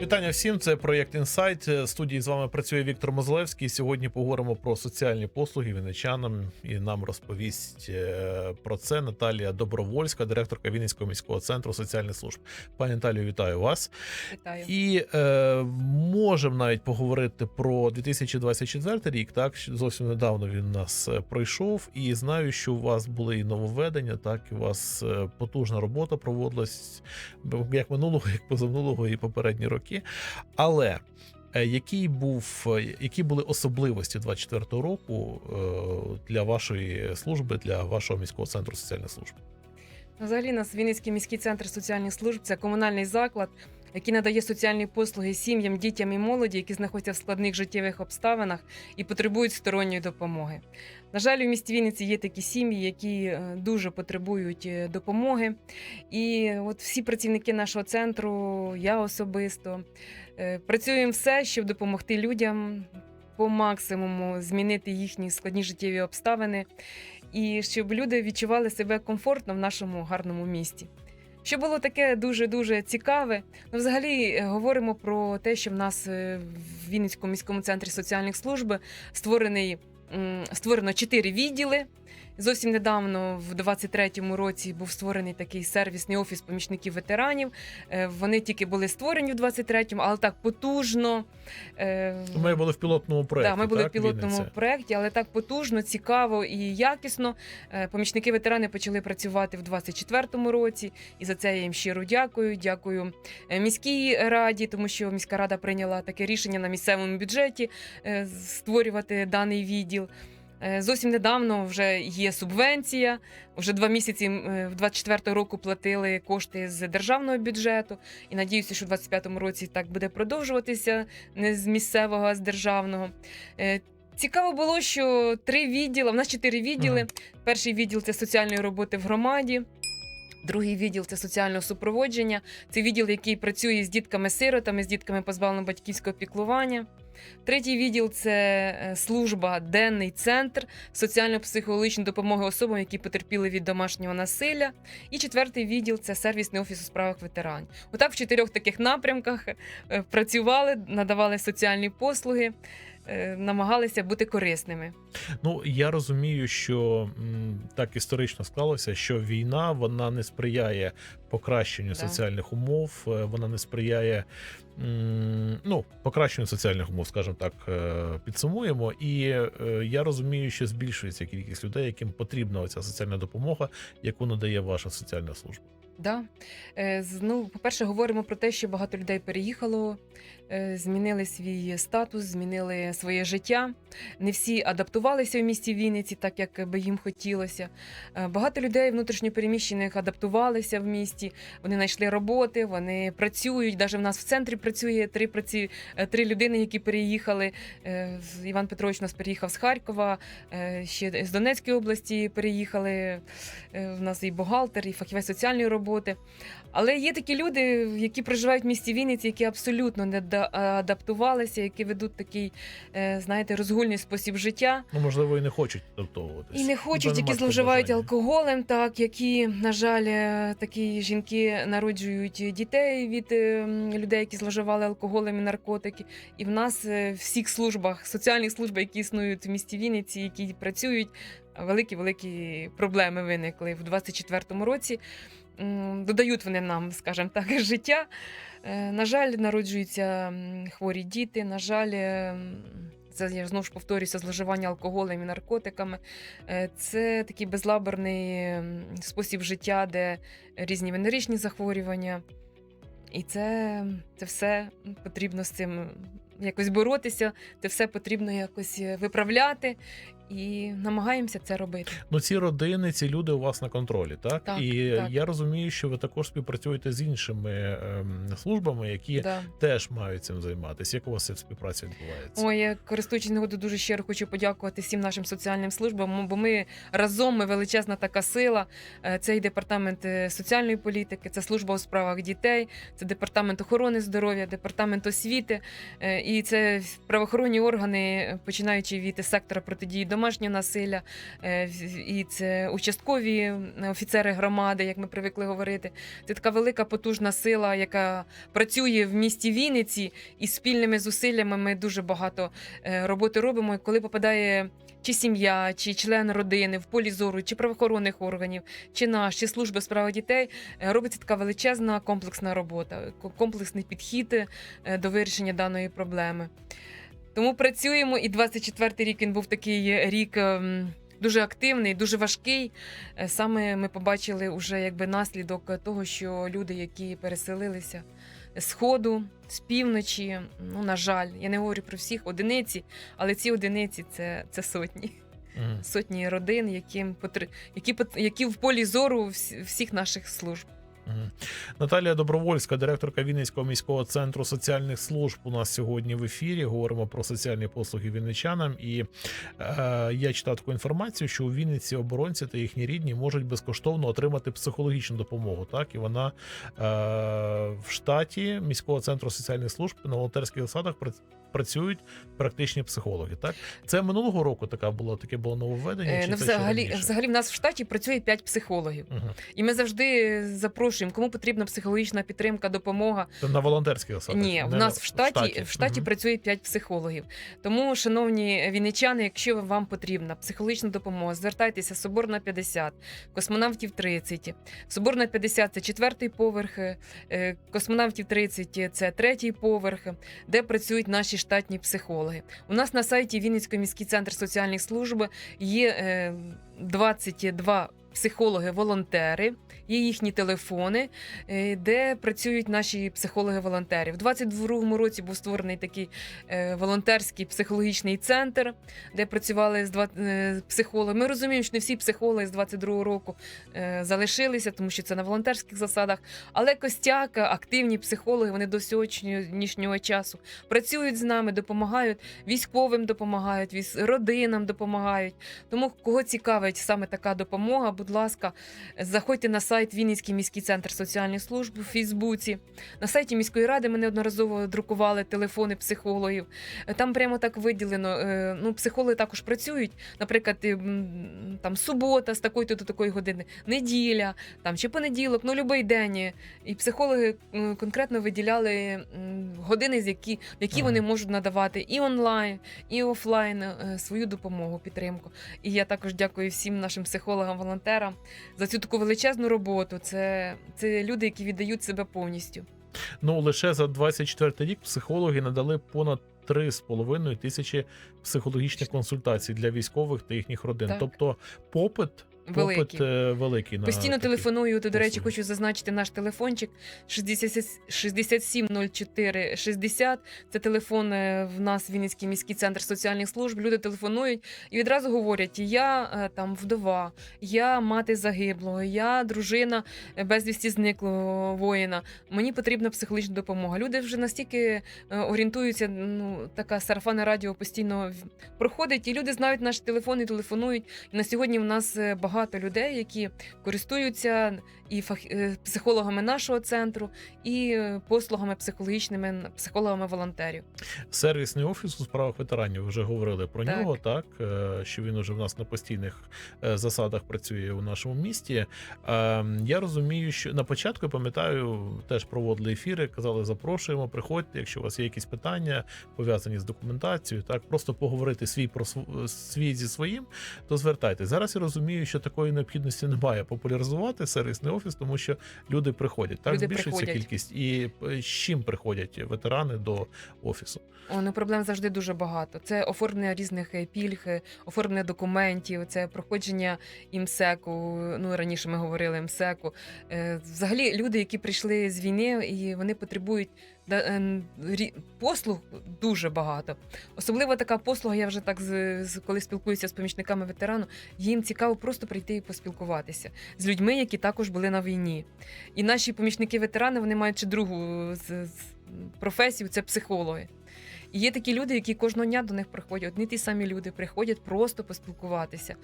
Вітання всім. Це проєкт Інсайт. Студії з вами працює Віктор Мозлевський. Сьогодні поговоримо про соціальні послуги вінничанам і нам розповість е, про це Наталія Добровольська, директорка Вінницького міського центру соціальних служб. Пані Наталію, вітаю вас. Вітаю. І е, можемо навіть поговорити про 2024 рік. Так зовсім недавно він у нас е, пройшов, і знаю, що у вас були і нововведення, так і у вас е, потужна робота проводилась як минулого, як позаминулого і попередні роки. Але е, який був, е, які були особливості 24-го року е, для вашої служби, для вашого міського центру соціальних служб? Взагалі, нас Вінницький міський центр соціальних служб це комунальний заклад, який надає соціальні послуги сім'ям, дітям і молоді, які знаходяться в складних життєвих обставинах і потребують сторонньої допомоги. На жаль, у місті Вінниці є такі сім'ї, які е, дуже потребують е, допомоги. І от всі працівники нашого центру, я особисто, е, працюємо все, щоб допомогти людям по максимуму змінити їхні складні життєві обставини і щоб люди відчували себе комфортно в нашому гарному місті. Що було таке дуже дуже цікаве. Ну, взагалі говоримо про те, що в нас в Вінницькому міському центрі соціальних служб створений створено чотири відділи. Зовсім недавно, в 23-му році, був створений такий сервісний офіс помічників ветеранів. Е, Вони тільки були створені в 23-му, але так потужно. е, Ми були в пілотному проєкті. Да, ми були так, в пілотному Вінниця? проєкті, але так потужно, цікаво і якісно. Е, Помічники ветерани почали працювати в 24-му році, і за це я їм щиро дякую. Дякую міській раді, тому що міська рада прийняла таке рішення на місцевому бюджеті створювати даний відділ. Е, Зовсім недавно вже є субвенція. Вже два місяці е, в 24 року платили кошти з державного бюджету. І надіюся, що в 25-му році так буде продовжуватися не з місцевого, а з державного. Е, Цікаво було, що три відділи, в нас чотири відділи. Перший відділ це соціальної роботи в громаді. Другий відділ це соціального супроводження. Це відділ, який працює з дітками-сиротами, з дітками позбавленими батьківського піклування. Третій відділ це е, служба денний центр соціально-психологічної допомоги особам, які потерпіли від домашнього насилля. І четвертий відділ це сервісний офіс у справах ветеранів. Отак в чотирьох таких напрямках е, працювали, надавали соціальні послуги, е, намагалися бути корисними. Ну я розумію, що так історично склалося, що війна вона не сприяє покращенню так. соціальних умов, е, вона не сприяє ну, покращенню соціальних умов, скажімо так, е, підсумуємо. І е, я розумію, що збільшується кількість людей, яким потрібна оця соціальна допомога, яку надає ваша соціальна служба. Да. Ну, по-перше, говоримо про те, що багато людей переїхало, змінили свій статус, змінили своє життя. Не всі адаптувалися в місті Вінниці, так як би їм хотілося. Е, Багато людей внутрішньопереміщених адаптувалися в місті. Вони знайшли роботи, вони працюють. Навіть в нас в центрі працює три праці... е, три людини, які переїхали. Е, Іван Петрович у нас переїхав з Харкова, е, ще з Донецької області переїхали. Е, В нас і бухгалтер, і фахівець соціальної роботи. Але є такі люди, які проживають в місті Вінниці, які абсолютно не да- адаптувалися, які ведуть такий, е, знаєте, розгульний спосіб життя. Ну, можливо, і не хочуть адаптовуватися. І не хочуть, Бо які зловживають алкоголем, так які, на жаль, е, такі жінки народжують дітей від е, людей, які зловживали алкоголем і наркотики. І в нас е, в всіх службах, соціальних службах, які існують в місті Вінниці, які працюють, великі великі проблеми виникли в 24-му році. Додають вони нам, скажімо так, життя. Е, На жаль, народжуються хворі діти. На жаль, е, це я знову ж повторюся, зловживання алкоголем і наркотиками. Е, Це такий безлаберний спосіб життя, де різні венеричні захворювання. І це, це все потрібно з цим якось боротися, це все потрібно якось е, виправляти. І намагаємося це робити. Ну, ці родини, ці люди у вас на контролі, так? Так, і так. я розумію, що ви також співпрацюєте з іншими ем, службами, які Да. теж мають цим займатися. Як у вас ця співпраця відбувається? Ой, я користуючись нагодою, дуже щиро хочу подякувати всім нашим соціальним службам, бо ми разом ми величезна така сила. Е, Це і департамент е, соціальної політики, це служба у справах дітей, це департамент охорони здоров'я, департамент освіти. І це правоохоронні органи, починаючи від сектора протидії домашнього насилля, е, і це участкові офіцери громади, як ми привикли говорити. Це така велика потужна сила, яка працює в місті Вінниці, і спільними зусиллями ми дуже багато е, роботи робимо. Коли попадає чи сім'я, чи член родини в полі зору, чи правоохоронних органів, чи наш, чи служби справа дітей, е, робиться така величезна комплексна робота, комплексний підхід е, до вирішення даної проблеми. Тому працюємо, і 24-й рік він був такий рік. ем, Дуже активний, дуже важкий. Е, Саме ми побачили вже якби наслідок того, що люди, які переселилися сходу, з півночі, ну на жаль, я не говорю про всіх одиниці, але ці одиниці це, це сотні, Mm. сотні родин, яким які, які в полі зору всі- всіх наших служб. Наталія Добровольська, директорка Вінницького міського центру соціальних служб. У нас сьогодні в ефірі. Говоримо про соціальні послуги вінничанам. І е, я читав таку інформацію, що у Вінниці оборонці та їхні рідні можуть безкоштовно отримати психологічну допомогу. Так і вона е, в штаті міського центру соціальних служб на волонтерських засадах працюють практичні психологи. Так це минулого року така була таке було нововведення. Е, чи ну, це взагалі, раніше? взагалі, в нас в штаті працює 5 психологів. Мгм. І ми завжди запрошуємо, кому потрібна психологічна підтримка, допомога. Це на волонтерських засадах. Ні, в нас на- в штаті, в штаті Мгм. працює 5 психологів. Тому, шановні вінничани, якщо вам потрібна психологічна допомога, звертайтеся Соборна 50, космонавтів 30. Соборна 50 це четвертий поверх, е, космонавтів 30 це третій поверх, де працюють наші штатні психологи. У нас на сайті Вінницький міський центр соціальних служб є е, 22 психологи-волонтери, є їхні телефони, е, де працюють наші психологи-волонтери. В 22-му році був створений такий е, волонтерський психологічний центр, де працювали з е, психологи. Ми розуміємо, що не всі психологи з 22-го року залишилися, тому що це на волонтерських засадах. Але костяк, активні психологи, вони до сьогоднішнього часу працюють з нами, допомагають військовим, допомагають військ- родинам допомагають. Тому кого цікавить саме така допомога, будь ласка, заходьте на сайт Вінницький міський центр соціальних служб у Фейсбуці. На сайті міської ради ми неодноразово друкували телефони психологів. Е, Там прямо так виділено. е, Ну, психологи також працюють. Наприклад, е, там субота з такої-то до такої години, неділя, там чи понеділок, ну будь-який день. І психологи конкретно виділяли години, з які, в які вони можуть надавати і онлайн, і офлайн е, свою допомогу, підтримку. І я також дякую всім нашим психологам, волонтерам за цю таку величезну роботу. Це, це люди, які віддають себе повністю. Ну лише за 24 рік психологи надали понад 3,5 тисячі психологічних консультацій для військових та їхніх родин. Так. Тобто попит, попит е, великий на Постійно такі. телефоную. То, до речі, послуги. хочу зазначити наш телефончик 60 6704 60. Це телефон е, в нас Вінницький міський центр соціальних служб. Люди телефонують і відразу говорять: я е, там вдова, я мати загиблого, я дружина е, безвісті зниклого воїна. Мені потрібна психологічна допомога. Люди вже настільки е, орієнтуються. Ну така сарафанне радіо постійно проходить, і люди знають наші телефони, телефонують. І на сьогодні в нас е, багато людей, які користуються і фах... е, психологами нашого центру, і послугами психологічними психологами волонтерів. Сервісний офіс у справах ветеранів. Вже говорили про Так. нього, так е, що він уже в нас на постійних е, засадах працює у нашому місті. Я розумію, що на початку я пам'ятаю, теж проводили ефіри, казали, запрошуємо, приходьте, якщо у вас є якісь питання пов'язані з документацією, так просто поговорити свій про свій зі своїм, то звертайтесь. Зараз я розумію, що такої необхідності немає популяризувати сервісний офіс, тому що люди приходять. Так Люди збільшується приходять. кількість. І е, з чим приходять ветерани до офісу? О, ну проблем завжди дуже багато. Це оформлення різних е, пільг, е, оформлення документів, це проходження імсеку. Ну раніше ми говорили МСЕКу. Взагалі, люди, які прийшли з війни, і вони потребують послуг дуже багато. Особливо така послуга, я вже так з, коли спілкуюся з помічниками ветерану, їм цікаво просто прийти і поспілкуватися з людьми, які також були на війні. І наші помічники ветерани вони мають ще другу професію це психологи. І є такі люди, які кожного дня до них приходять. Одні ті самі люди приходять просто поспілкуватися.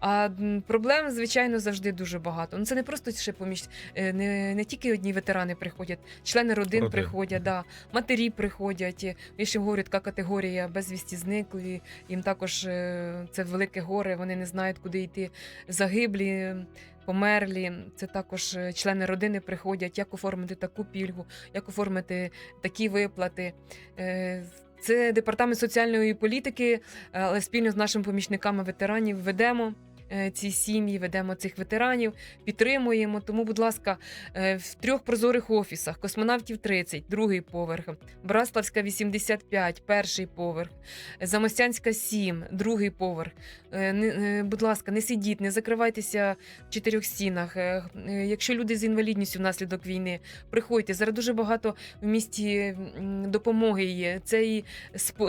А проблем, звичайно, завжди дуже багато. Ну це не просто ще поміж е, не, не тільки одні ветерани приходять, члени родин Родин. приходять, да, матері приходять. Я ще говорю, така категорія безвісті зниклі. Їм також е, це велике горе. Вони не знають, куди йти. Загиблі. Померлі, це також е, члени родини приходять, як оформити таку пільгу, як оформити такі виплати. Це департамент соціальної політики, е, але спільно з нашими помічниками ветеранів ведемо ці сім'ї, ведемо цих ветеранів, підтримуємо. Тому, будь ласка, е, в трьох прозорих офісах: космонавтів 30, другий поверх, Браславська 85, перший поверх, Замостянська 7, другий поверх. Е, е, Будь ласка, не сидіть, не закривайтеся в чотирьох стінах. Е, е, Якщо люди з інвалідністю внаслідок війни, приходьте. Зараз дуже багато в місті допомоги є. Це і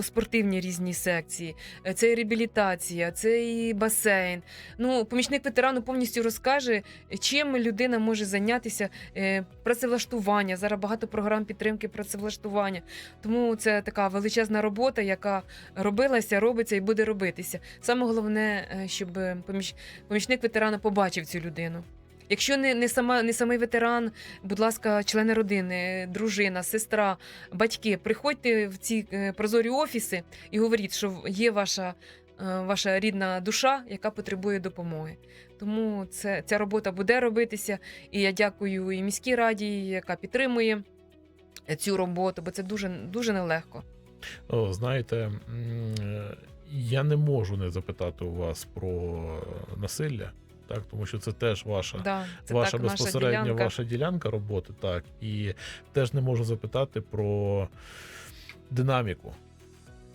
спортивні різні секції, е, це і реабілітація, це і басейн. Ну, помічник ветерану повністю розкаже, чим людина може зайнятися. Е, Працевлаштування. Зараз багато програм підтримки працевлаштування. Тому це така величезна робота, яка робилася, робиться і буде робитися. Саме головне, е, щоб поміч... помічник ветерана побачив цю людину. Якщо не, не, сама, не самий ветеран, будь ласка, члени родини, дружина, сестра, батьки, приходьте в ці е, прозорі офіси і говоріть, що є ваша, ваша рідна душа, яка потребує допомоги. Тому це, ця робота буде робитися. І я дякую і міській раді, яка підтримує цю роботу, бо це дуже, дуже нелегко. О, знаєте, е, я не можу не запитати у вас про насилля, так, тому що це теж ваша. Да, це ваша так, наша безпосередня ділянка. ваша ділянка роботи, так. І теж не можу запитати про динаміку.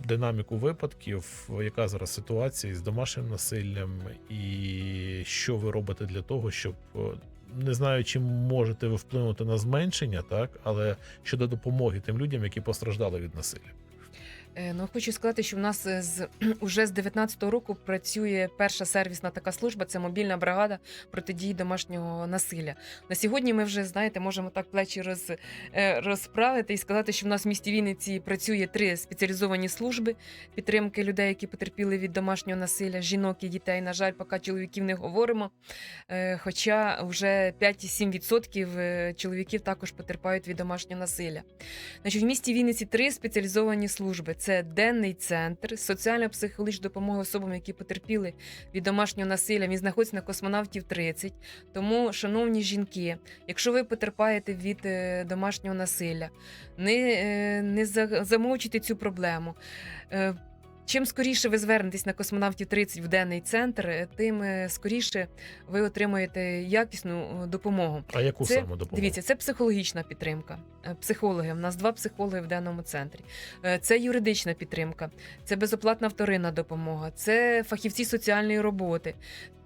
Динаміку випадків, яка зараз ситуація з домашнім насиллям, і що ви робите для того, щоб е, не знаю, чи можете ви вплинути на зменшення, так, але щодо допомоги тим людям, які постраждали від насилля. Е, Ну, хочу сказати, що в нас е, з уже з 19-го року працює перша сервісна така служба. Це мобільна бригада протидії домашнього насилля. На сьогодні ми вже знаєте, можемо так плечі роз, е, розправити і сказати, що в нас в місті Вінниці працює три спеціалізовані служби підтримки людей, які потерпіли від домашнього насилля, жінок і дітей. На жаль, поки чоловіків не говоримо. Хоча вже 5-7% е, чоловіків також потерпають від домашнього насилля. Значить, в місті Вінниці три спеціалізовані служби: це денний центр, соціально-психологічна допомоги особам, які потерпіли від домашнього насилля. Він знаходиться на космонавтів 30. Тому, шановні жінки, якщо ви потерпаєте від е, домашнього насилля, не, е, не замовчуйте цю проблему. Чим скоріше ви звернетесь на космонавтів 30 в денний центр, е, тим е, скоріше ви отримаєте якісну е, допомогу. А яку Це, саме допомогу? Дивіться, це психологічна підтримка. Психологи. У нас два психологи в денному центрі. Це юридична підтримка, це безоплатна вторинна допомога, це фахівці соціальної роботи.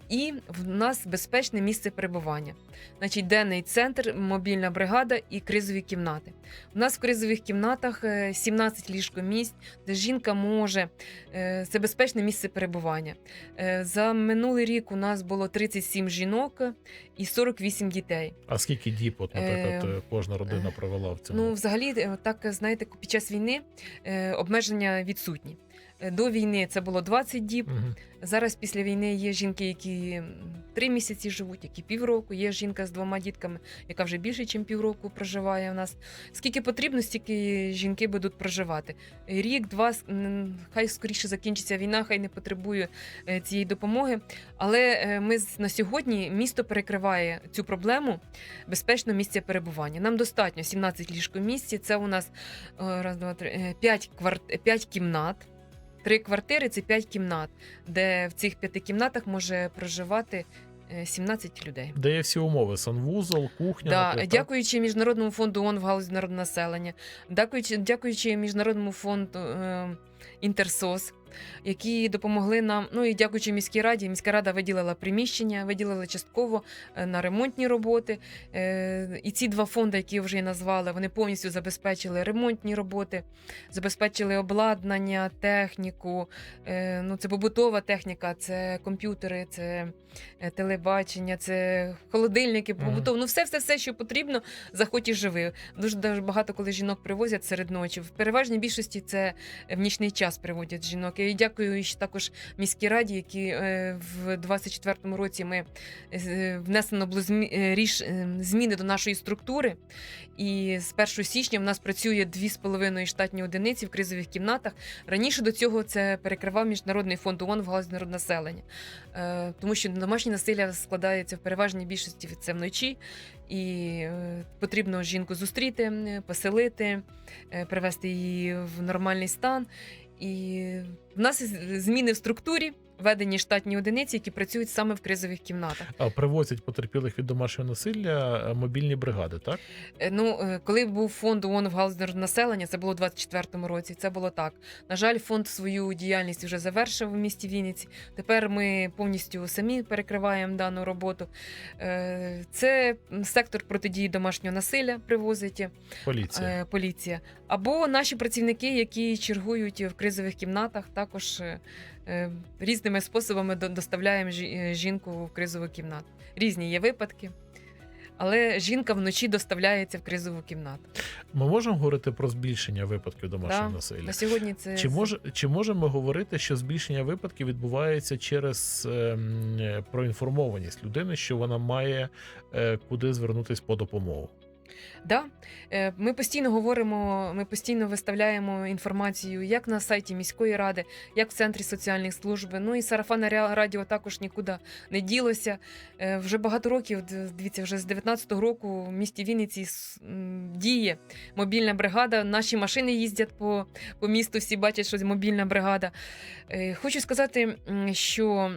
І в нас безпечне місце перебування. Значить, денний центр, мобільна бригада і кризові кімнати. У нас в кризових кімнатах е, 17 ліжкомісць, де жінка може е, це безпечне місце перебування. Е, За минулий рік у нас було 37 жінок і 48 дітей. А скільки діб, от, наприклад, Е, е, кожна родина провела в цьому? Ну, взагалі, е, так знаєте, під час війни е, обмеження відсутні. Е, До війни це було 20 діб. Мгм. Зараз після війни є жінки, які три місяці живуть, які півроку. Є жінка з двома дітками, яка вже більше, ніж півроку проживає у нас. Скільки потрібно, стільки жінки будуть проживати. Рік, два, хай скоріше закінчиться війна, хай не потребує е, цієї допомоги. Але е, ми на сьогодні місто перекриває цю проблему безпечного місця перебування. Нам достатньо 17 ліжкомісць. Це у нас раз, два, три, е, п'ять кварт... п'ять кімнат. Три квартири це п'ять кімнат, де в цих п'яти кімнатах може проживати е, 17 людей. Де є всі умови: санвузол, кухня. Да, наприклад, дякуючи міжнародному фонду ООН в галузі народного населення, дякуючи, дякуючи міжнародному фонду е, Інтерсос, які допомогли нам. Ну і дякуючи міській раді, міська рада виділила приміщення, виділила частково е, на ремонтні роботи. Е, І ці два фонди, які вже я назвала, вони повністю забезпечили ремонтні роботи, забезпечили обладнання, техніку. Е, Ну, це побутова техніка, це комп'ютери, це телебачення, це холодильники, Мгм. побутова. Ну, все, все, все, що потрібно, заходь і живи. Дуже дуже багато, коли жінок привозять серед ночі. В переважній більшості це в нічний час приводять жінок. І дякую ще також міській раді, які е, в 24-му році ми е, внесено було е, зміни до нашої структури. І з 1 січня в нас працює 2,5 штатні одиниці в кризових кімнатах. Раніше до цього це перекривав міжнародний фонд ООН в галузі народнаселення, Е, тому що домашнє насилля складається в переважній більшості це вночі, і потрібно жінку зустріти, поселити, привести її в нормальний стан. І в нас зміни в структурі. Введені штатні одиниці, які працюють саме в кризових кімнатах. А привозять потерпілих від домашнього насилля е, мобільні бригади, так? Е, Ну, е, коли був фонд ООН в галузі населення, це було у 24-му році. Це було так. На жаль, фонд свою діяльність вже завершив в місті Вінниці. Тепер ми повністю самі перекриваємо дану роботу. Це сектор протидії домашнього насилля привозить Поліція. поліція. Або наші працівники, які чергують в кризових кімнатах, також різними способами доставляємо е, жінку в кризову кімнату. Різні є випадки. Але жінка вночі доставляється в кризову кімнату. Ми можемо говорити про збільшення випадків домашнього Да. насилля? На сьогодні це Чи може чи можемо говорити, що збільшення випадків відбувається через ем, е, проінформованість людини, що вона має е, куди звернутися по допомогу? Да. Е, Ми постійно говоримо, ми постійно виставляємо інформацію як на сайті міської ради, як в центрі соціальних служб. Ну і сарафанне ра- радіо також нікуди не ділося. Е, Вже багато років, дивіться, вже з 19-го року в місті Вінниці діє мобільна бригада. Наші машини їздять по, по місту, всі бачать, що мобільна бригада. Е, Хочу сказати, що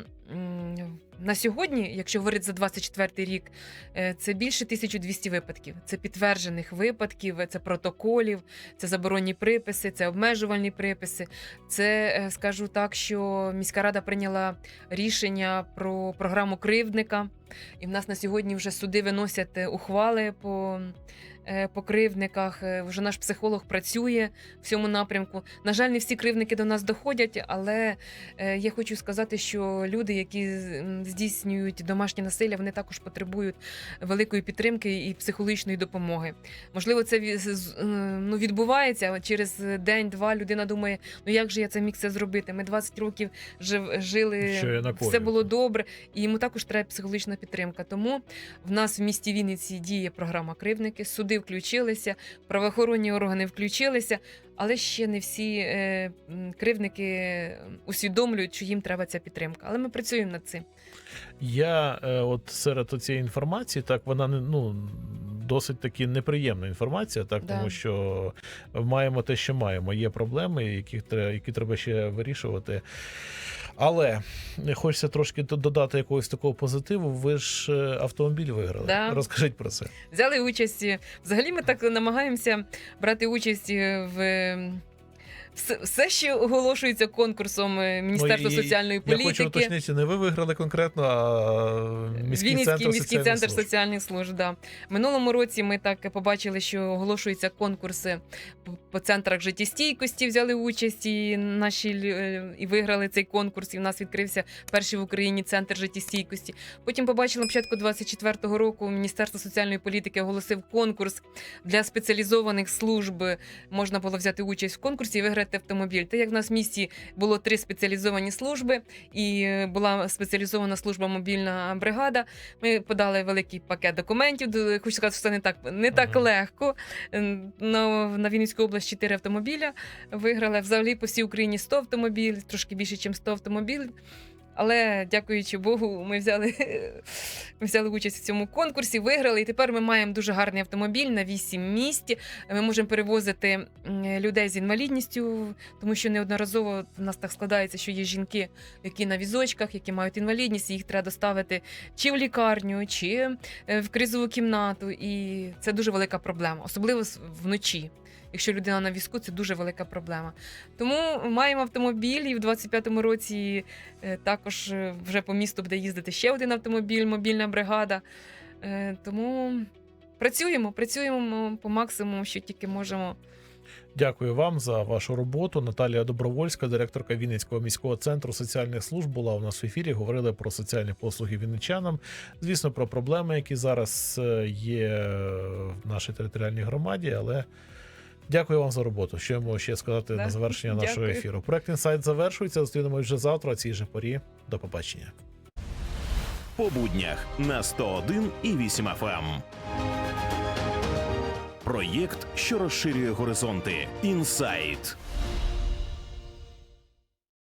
на сьогодні, якщо говорити за 24 рік, Е, Це більше 1200 випадків. Це підтверджених випадків, це протоколів, це заборонні приписи, це обмежувальні приписи. Це е, скажу так, що міська рада прийняла рішення про програму кривдника, і в нас на сьогодні вже суди виносять е, ухвали по. Е, По кривдниках Е, вже наш психолог працює в цьому напрямку. На жаль, не всі кривдники до нас доходять, але е, я хочу сказати, що люди, які здійснюють домашнє насилля, вони також потребують великої підтримки і психологічної допомоги. Можливо, це ну, відбувається через день-два. Людина думає, ну як же я це міг це зробити? Ми 20 років жили, все було добре, і йому також треба психологічна підтримка. Тому в нас в місті Вінниці діє програма Кривники, суди включилися, правоохоронні органи включилися. Але ще не всі е, кривники усвідомлюють, що їм треба ця підтримка. Але ми працюємо над цим. Я е, от серед цієї інформації, так вона не ну. Досить таки неприємна інформація, так Да. тому що маємо те, що маємо. Є проблеми, які треба, які треба ще вирішувати. Але хочеться трошки додати якогось такого позитиву. Ви ж е, автомобіль виграли. Да. Розкажіть про це. взяли участь. Взагалі, ми так намагаємося брати участь е, в. Е, Все, все, що оголошується конкурсом е, Міністерства Ну, і соціальної Я хочу політики, уточнити, не ви виграли конкретно, а міський Вінницький центр міський соціальних центр служб. соціальних служб. Да. Минулому році ми так побачили, що оголошуються конкурси по- по центрах життєстійкості, взяли участь і наші е, і виграли цей конкурс. І в нас відкрився перший в Україні центр життєстійкості. Потім побачили на початку 24-го року Міністерство соціальної політики оголосив конкурс для спеціалізованих служб. Можна було взяти участь в конкурсі і виграти автомобіль. Та як в нас в місті було три спеціалізовані служби, і е, була спеціалізована служба мобільна бригада. Ми подали великий пакет документів. Хочу сказати, що це не так не так Ага. легко. Но На, на Вінницьку область 4 автомобіля виграли. Взагалі по всій Україні 100 автомобілів, трошки більше, ніж 100 автомобілів. Але дякуючи Богу, ми взяли, ми взяли участь в цьому конкурсі, виграли. І тепер ми маємо дуже гарний автомобіль на 8 місць. Ми можемо перевозити людей з інвалідністю, тому що неодноразово в нас так складається, що є жінки, які на візочках, які мають інвалідність, і їх треба доставити чи в лікарню, чи е, в кризову кімнату. І це дуже велика проблема, особливо вночі. Якщо людина на візку, це дуже велика проблема. Тому маємо автомобіль, і в 25-му році е, також е, вже по місту буде їздити ще один автомобіль, мобільна бригада. Е, Тому працюємо, працюємо по максимуму, що тільки можемо. Дякую вам за вашу роботу. Наталія Добровольська, директорка Вінницького міського центру соціальних служб, була у нас в ефірі. Говорили про соціальні послуги вінничанам. Звісно, про проблеми, які зараз є в нашій територіальній громаді. Але дякую вам за роботу. Що я можу ще сказати Да, на завершення нашого дякую. ефіру? Проект інсайт завершується. Зустрінемось вже завтра. а цій же порі. До побачення. по буднях на 101 і 8 FM. Проєкт, що розширює горизонти. Інсайт.